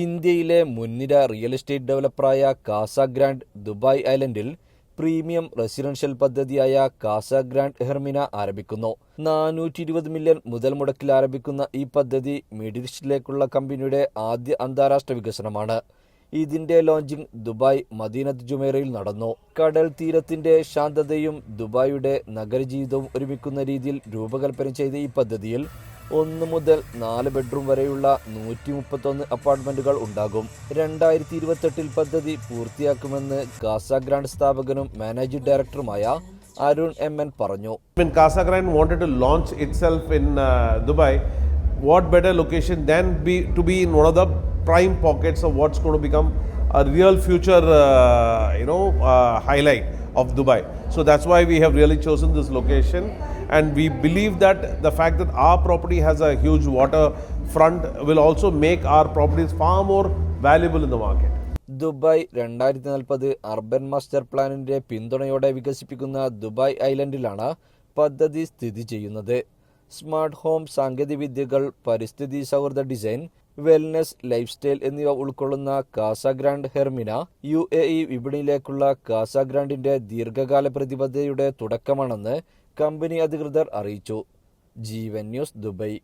ഇന്ത്യയിലെ മുൻനിര real estate ഡെവലപ്പറായ കാസ ഗ്രാൻഡ് ദുബായ് ഐലൻഡിൽ പ്രീമിയം റെസിഡൻഷ്യൽ പദ്ധതിയായ കാസ ഗ്രാൻഡ് ഹെർമിന ആരംഭിക്കുന്നു. നാനൂറ്റി ഇരുപത് മില്യൺ മുതൽ മുടക്കിൽ ആരംഭിക്കുന്ന ഈ പദ്ധതി മിഡിൽ ഈസ്റ്റിലേക്കുള്ള കമ്പനിയുടെ ആദ്യ അന്താരാഷ്ട്ര വികസനമാണ്. ഇതിന്റെ ലോഞ്ചിംഗ് ദുബായ് മദീനത്ത് ജുമേറയിൽ നടന്നു. കടൽ തീരത്തിന്റെ ശാന്തതയും ദുബായിയുടെ നഗരജീവിതവും ഒരുമിക്കുന്ന രീതിയിൽ രൂപകൽപ്പന ചെയ്ത ഈ പദ്ധതിയിൽ ഒന്ന് മുതൽ നാല് ബെഡ്റൂം വരെയുള്ള നൂറ്റി മുപ്പത്തൊന്ന് അപ്പാർട്ട്മെന്റുകൾ ഉണ്ടാകും. രണ്ടായിരത്തി ഇരുപത്തെട്ടിൽ പദ്ധതി പൂർത്തിയാക്കുമെന്ന് ഗാസ ഗ്രാൻഡ് സ്ഥാപകനും മാനേജിംഗ് ഡയറക്ടറുമായ അരുൺ എം എൻ പറഞ്ഞു. Launch itself in Dubai what better location than be to be in one of the prime pockets of what's to become real future you know highlight of Dubai. So that's why we have really chosen this location, and we believe that the fact that our property has a huge water front will also make our properties far more valuable in the market. Dubai രണ്ടായിരത്തി നാൽപ്പത് urban master പ്ലാനിന്റെ പിന്തുണയോടെ വികസിപ്പിക്കുന്ന Dubai ഐലൻഡിലാണ് പദ്ധതി സ്ഥിതി ചെയ്യുന്നത് smart home സാങ്കേതികവിദ്യകൾ പരിസ്ഥിതി സൗഹൃദ ഡിസൈൻ വെൽനെസ് ലൈഫ് സ്റ്റൈൽ എന്നിവ ഉൾക്കൊള്ളുന്ന Casa Grand Hermina U A E വിപണിയിലേക്കുള്ള Casa ഗ്രാൻഡിന്റെ ദീർഘകാല പ്രതിബദ്ധതയുടെ തുടക്കമാണെന്ന് കമ്പനി അധികൃതർ അറിയിച്ചു. ജീവൻ ന്യൂസ് ദുബായ്